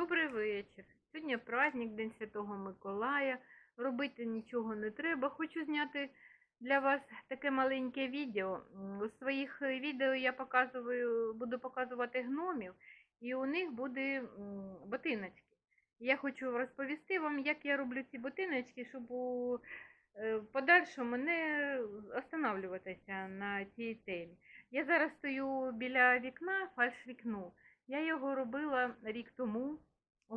Добрий вечір. Сьогодні праздник, День Святого Миколая. Робити нічого не треба. Хочу зняти для вас таке маленьке відео. У своїх відео я показую, буду показувати гномів, і у них буде ботиночки. Я хочу розповісти вам, як я роблю ці ботиночки, щоб у е, подальшому не останавливатися на цій темі. Я зараз стою біля вікна, фальш-вікно. Я його робила рік тому.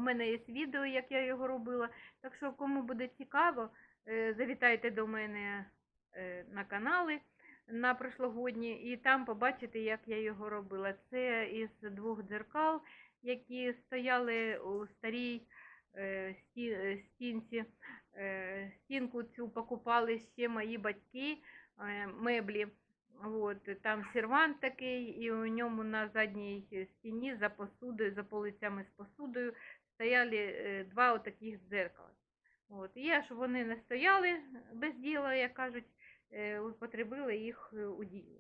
Мене є відео, як я його робила. Так що, кому буде цікаво, е, завітайте до мене е, на канали на прошлогодні, і там побачите, як я його робила. Це із двох дзеркал, які стояли у старій е, сті- стінці. Стінку цю покупали ще мої батьки, меблі. От, там сервант такий, і у ньому на задній стіні за посудою, за полицями з посудою стояли е, два отаких дзеркала. От. І щоб вони не стояли без діла, як кажуть, е, употребила їх е, у діло.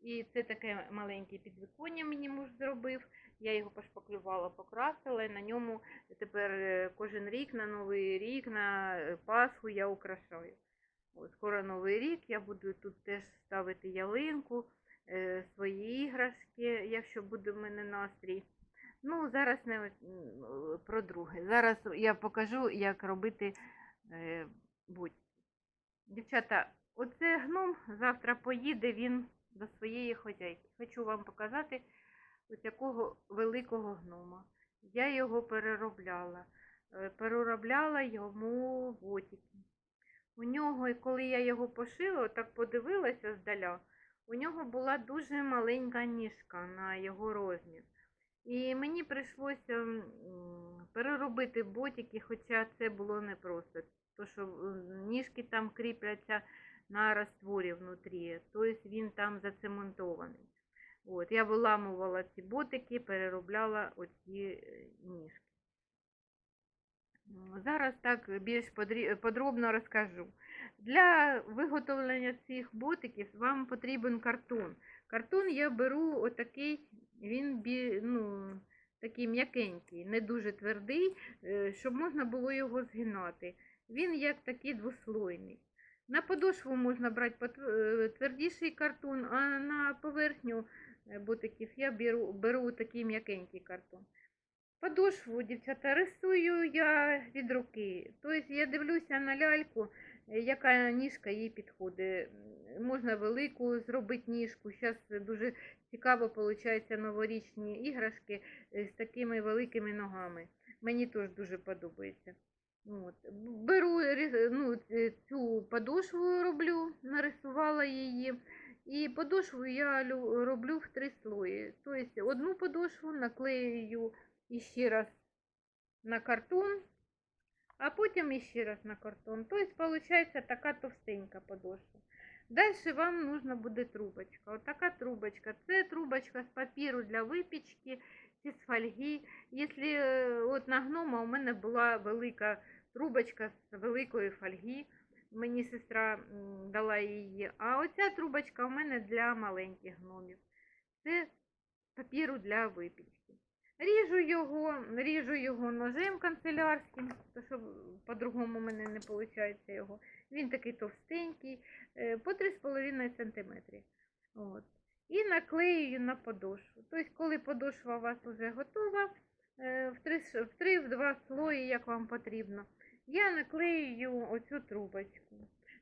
І це таке маленьке підвіконня мені муж зробив. Я його пошпаклювала, покрасила, і на ньому тепер кожен рік, на Новий рік, на Пасху я украшаю. От, скоро Новий рік, я буду тут теж ставити ялинку, свої іграшки, якщо буде в мене настрій. Ну, зараз не про друге. Зараз я покажу, як робити е, будь. Дівчата, оце гном завтра поїде він до своєї хозяйки. Хочу вам показати ось якого великого гнома. Я його переробляла. Е, Переробляла йому ботики. У нього, коли я його пошила, так подивилася здаля, у нього була дуже маленька ніжка на його розмір. І мені прийшлося переробити ботики, хоча це було непросто, тому що ніжки там кріпляться на растворі внутрі, тобто він там зацементований. От, я виламувала ці ботики, переробляла оці е, ніжки. Зараз так більш подробно розкажу. Для виготовлення цих ботиків вам потрібен картон. Картон я беру отакий, він ну, такий м'якенький, не дуже твердий, е, щоб можна було його згинати. Він як такий двослойний. На подошву можна брати е, твердіший картон, а на поверхню е, ботиків я беру, беру такий м'якенький картон. Подошву, дівчата, рисую я від руки. Тобто я дивлюся на ляльку, е, яка ніжка їй підходить. Можна велику зробити ніжку. Зараз дуже цікаво виходить новорічні іграшки е, з такими великими ногами. Мені теж дуже подобається. От. Беру ну, цю подошву роблю, нарисувала її. І подошву я роблю в три слої. Тобто одну подошву наклею іще раз на картон, а потім іще раз на картон. Тобто, виходить така товстенька подошва. Далі вам нужна буде трубочка. Отака трубочка. Це трубочка з папіру для випічки чи з фольги. Якщо е, от на гнома у мене була велика трубочка з великої фольги. Мені сестра дала її. А оця трубочка у мене для маленьких гномів. Це папіру для випічки. Ріжу його, ріжу його ножем канцелярським, тому що по-другому у мене не виходить його. Він такий товстенький, е, по 3,5 см. От. І наклеюю на подошву. Тобто, коли подошва у вас вже готова, е, в 3, в 3 в 2 слої, як вам потрібно, я наклеюю оцю трубочку.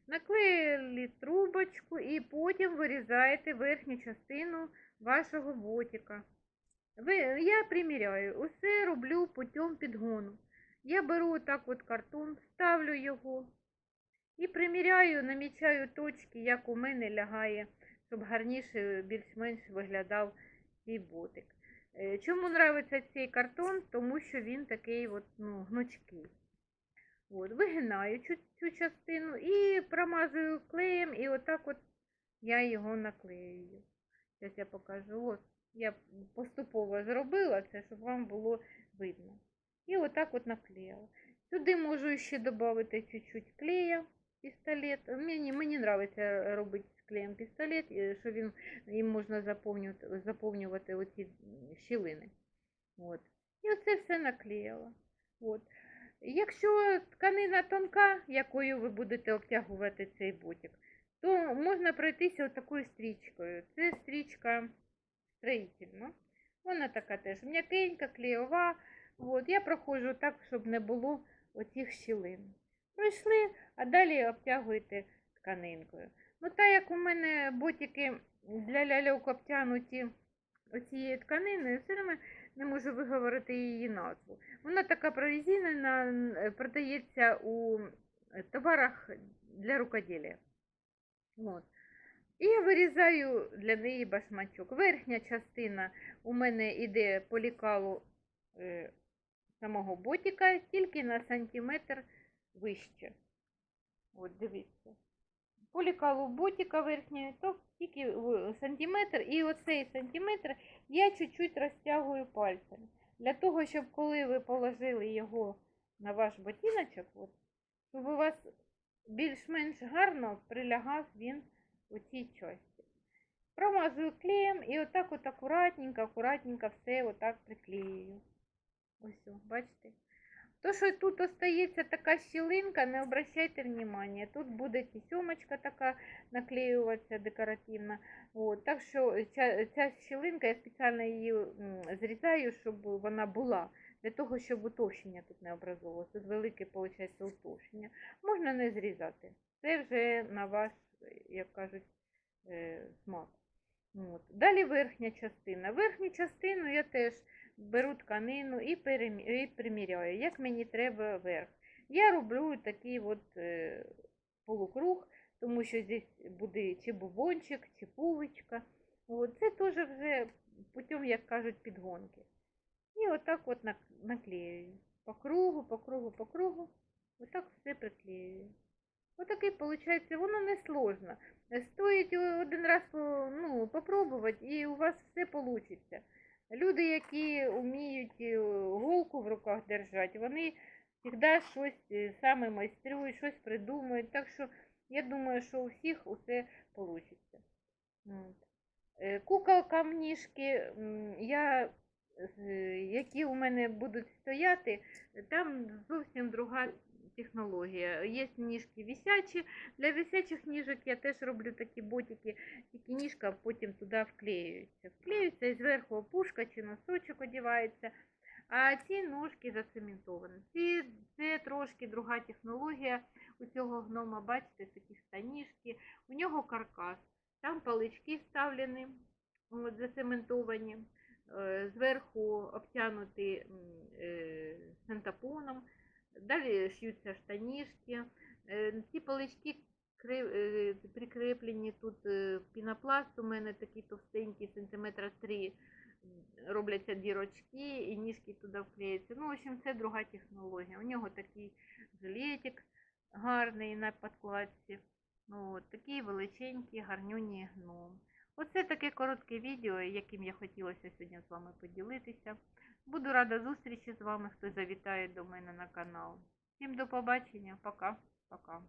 Наклеїли трубочку і потім вирізаєте верхню частину вашого ботика. Ви, я приміряю, усе роблю путем підгону. Я беру так от картон, ставлю його і приміряю, намічаю точки, як у мене лягає, щоб гарніше, більш-менш виглядав цей ботик. Е, Чому нравиться цей картон? Тому що він такий от, ну, гнучкий. От, вигинаю цю, цю частину і промазую клеєм, і отак от я його наклеюю. Зараз я покажу. От, я поступово зробила це, щоб вам було видно. І отак от наклеїла. Сюди можу ще додати чуть-чуть клея, пістолет. Мені, мені подобається робити з клеєм пістолет, що він, їм можна заповнювати, заповнювати оці щілини. От. І оце все наклеїла. От. Якщо тканина тонка, якою ви будете обтягувати цей ботик, то можна пройтися такою стрічкою. Це стрічка строїтельна. Вона така теж м'якенька, клейова. От. Я проходжу так, щоб не було оцих щілин. Пройшли, а далі обтягуєте тканинкою. Ну, так як у мене ботики для ляльок обтягнуті оцією тканиною, все одно не можу виговорити її назву. Вона така прорезинена, н- продається у товарах для рукоділля. От. І вирізаю для неї башмачок. Верхня частина у мене йде по лікалу е, самого ботика, тільки на сантиметр вище. От, дивіться. По лікалу ботика верхньої, то тільки сантиметр, і оцей сантиметр я чуть-чуть розтягую пальцем. Для того, щоб коли ви положили його на ваш ботиночок, от, щоб у вас більш-менш гарно прилягав він у цій часті. Промазую клеєм і отак от акуратненько, акуратненько все отак приклеюю. Ось, бачите? То, що тут остається така щілинка, не обращайте внимання. Тут буде тісьомочка така наклеюватися декоративна. От, так що ця, ця щілинка, я спеціально її зрізаю, щоб вона була. Для того, щоб утовщення тут не образовувалося. Тут велике, виходить, утовщення. Можна не зрізати. Це вже на ваш, як кажуть, е, смак. От. Далі верхня частина. Верхню частину я теж беру тканину і, і приміряю, як мені треба верх. Я роблю такий от е, полукруг, тому що здесь буде чи бубончик, чи пулечка. От. Це теж вже путем, як кажуть, підгонки. І отак от нак- наклеюю. По кругу, по кругу, по кругу. Отак все приклеюю. Отакий, виходить, воно не сложно. Стоїть один раз по- ну, попробувати, і у вас все вийде. Люди, які вміють е, голку в руках держати, вони завжди щось е, саме майструють, щось придумують. Так що я думаю, що у всіх усе вийде. Куколкам ніжки, я, які у мене будуть стояти, там зовсім друга технологія. Є ніжки висячі. Для висячих ніжок я теж роблю такі ботики, тільки ніжка потім туди вклеюється. Вклеюється і зверху опушка чи носочок одягається. А ці ножки зацементовані. Ці, це трошки друга технологія у цього гнома, бачите, такі штанішки. У нього каркас. Там палички вставлені, от, зацементовані. Е, Зверху обтянуті е, синтепоном. Далі шьються штанішки. Е, Ці палички е, прикріплені тут е, пінопласт. У мене такий товстенький, сантиметра 3 робляться дірочки і ніжки туди вклеюються. Ну, в общем, це друга технологія. У нього такий жилетик гарний на подкладці. Ну, от, такий величенький, гарнюній гном. Оце таке коротке відео, яким я хотілося сьогодні з вами поділитися. Буду рада зустрічі з вами, хто завітає до мене на канал. Всім до побачення. Пока. Пока.